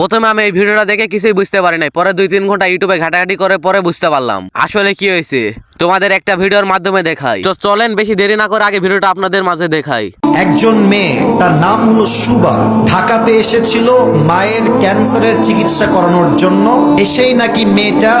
প্রথমে আমি এই ভিডিওটা দেখে কিছুই বুঝতে পারি নাই। পরে দুই তিন ঘণ্টা ইউটিউবে ঘাটাঘাটি করে পরে বুঝতে পারলাম। আসলে কি হয়েছে? তোমাদের একটা ভিডিওর মাধ্যমে দেখাই। তো চলেন বেশি দেরি না করে আগে ভিডিওটা আপনাদের মাঝে দেখাই। একজন মেয়ে, তার নাম হলো সুবা, ঢাকাতে এসেছিল মায়ের ক্যান্সারের চিকিৎসা করানোর জন্য। এসেই নাকি মেয়েটা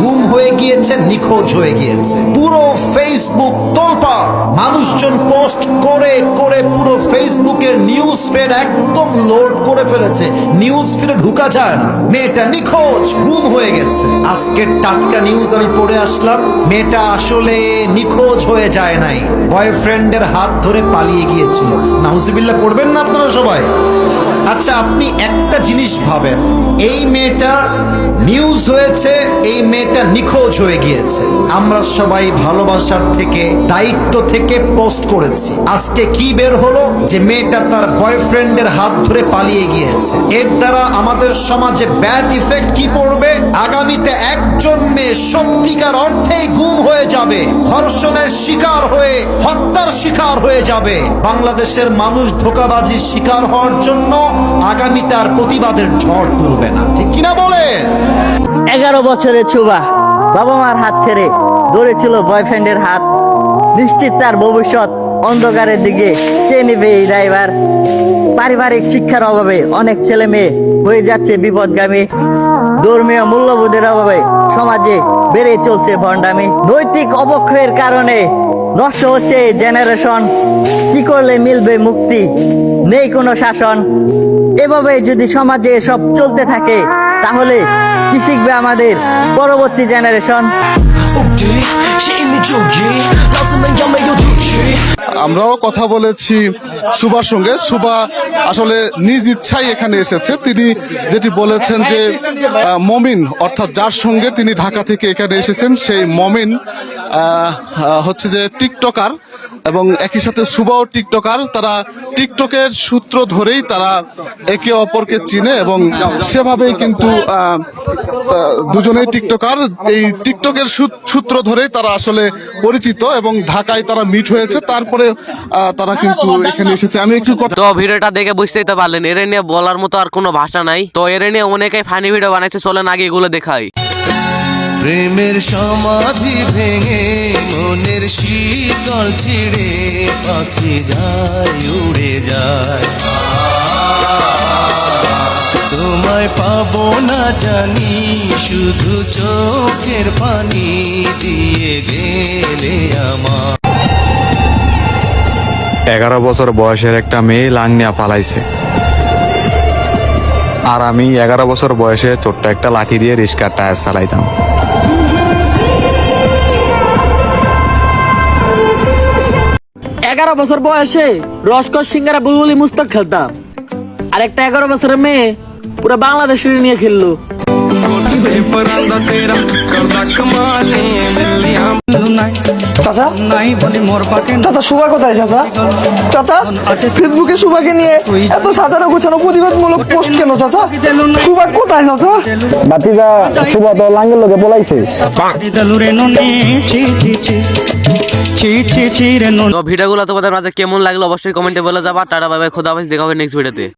গুম হয়ে গিয়েছে, নিখোঁজ হয়ে গিয়েছে। পুরো ফেসবুক তোলপাড়। মানুষজন পোস্ট করে করে পুরো ফেসবুকের নিউজ ফিড একদম লোড করে ফেলেছে। নিউজ ফিডে ঢুকা যায় না। মেয়েটা নিখোঁজ, গুম হয়ে গেছে। আজকের টাটকা নিউজ আমি পড়ে আসলাম। মেয়েটা আসলে নিখোঁজ হয়ে যায় নাই। বয়ফ্রেন্ডের হাত ধরে পালিয়ে গিয়েছিল। নাহুজিবিল্লা পড়বেন না আপনারা সবাই? আচ্ছা আপনি একটা জিনিস ভাবেন। এই মেয়েটা নিউজ হয়েছে, এই মেয়েটা নিখোঁজ হয়ে গিয়েছে। আমরা সবাই ভালোবাসার থেকে, দায়িত্ব থেকে পোস্ট করেছি। আজকে কি বের হলো? যে মেয়েটা তার বয়ফ্রেন্ডের হাত ধরে পালিয়ে গিয়েছে। এর দ্বারা আমাদের সমাজে ব্যাড ইফেক্ট কি পড়বে? মেয়ে সত্যিকার অর্থেই গুম হয়ে যাবে, ধর্ষণের শিকার হয়ে, হত্যার শিকার হয়ে যাবে। বাংলাদেশের মানুষ ধোকাবাজির শিকার হওয়ার জন্য আগামী তার প্রতিবাদের ঝড় তুলবে না। ঠিক কিনা বলে এগারো বছরের চুবা বাবা মার হাত ছেড়ে ধরেছিল বয়ফ্রেন্ডের হাত। নিশ্চিত তার ভবিষ্যৎ অন্ধকারের দিকে কে নেবে এই ড্রাইভার পারিবারিক শিক্ষার অভাবে অনেক ছেলে মেয়ে হয়ে যাচ্ছে বিপদগামী। ধর্মীয় মূল্যবোধের অভাবে সমাজে বেড়ে চলছে ভণ্ডামি। নৈতিক অবক্ষয়ের কারণে নষ্ট হচ্ছে জেনারেশন কি করলে মিলবে মুক্তি? নেই কোনো শাসন। এভাবে যদি সমাজে সব চলতে থাকে, তাহলে কি শিখবে আমাদের পরবর্তী জেনারেশন আমরাও কথা বলেছি সুভার সঙ্গে। সুভা আসলে নিজ ইচ্ছাই এখানে এসেছে। তিনি যেটি বলেছেন যে মমিন, অর্থাৎ যার সঙ্গে তিনি ঢাকা থেকে এখানে এসেছেন, সেই মমিন হচ্ছে যে টিকটকার এবং একই সাথে সুবাও টিকটকার, তারা টিকটকের সূত্র ধরেই তারা একে অপরকে চিনে এবং সেভাবেই কিন্তু দুজনেই টিকটকার। এই টিকটকের সূত্র ধরেই তারা আসলে পরিচিত এবং ঢাকায় তারা মিট হয়েছে। তারপরে তারা কিন্তু এখানে এসেছে। আমি একটু তো ভিডিওটা দেখে বুঝতেই তো পারলেন এর নিয়ে বলার মতো আর কোনো ভাষা নাই। তো এর নিয়ে অনেকেই ফানি ভিডিও বানাইছে, চলেন আগে এগুলো দেখাই। প্রেমের সমাধি ভেঙে মনের শীতল ছিড়ে পাখি যায়, উড়ে যায়। তোমায় পাবো না জানি, শুধু চোখের পানি দিয়ে গেলে আমার। এগারো বছর বয়সের একটা মেয়ে লাংনিয়া পালাইছে। আর আমি এগারো বছর বয়সে ছোট্ট একটা লাঠি দিয়ে রিক্সার টায়ার চালাইতাম। এগারো বছর বয়সে রসকর সিঙ্গারা বুলবুলি মুস্তক খেলতাম আর একটা এগারো বছরের মেয়ে পুরো বাংলাদেশের নিয়ে খেললো। চাচা? চাচা সুভা কোথায় চাচা? চাচা ফেসবুকে সুভাকে নিয়ে এত সাজানো গোছানো প্রতিবাদমূলক পোস্ট কেন চাচা? সুভা কোথায় চাচা? বাতিদা সুবা তো লাঙ্গের লোকে বলাইছে। ভিডিওগুলো তোমাদের মাঝে কেমন লাগল অবশ্যই কমেন্টে বলে যাবা। টাটা বাবা খোদা হাফেজ, দেখা হবে নেক্সট ভিডিওতে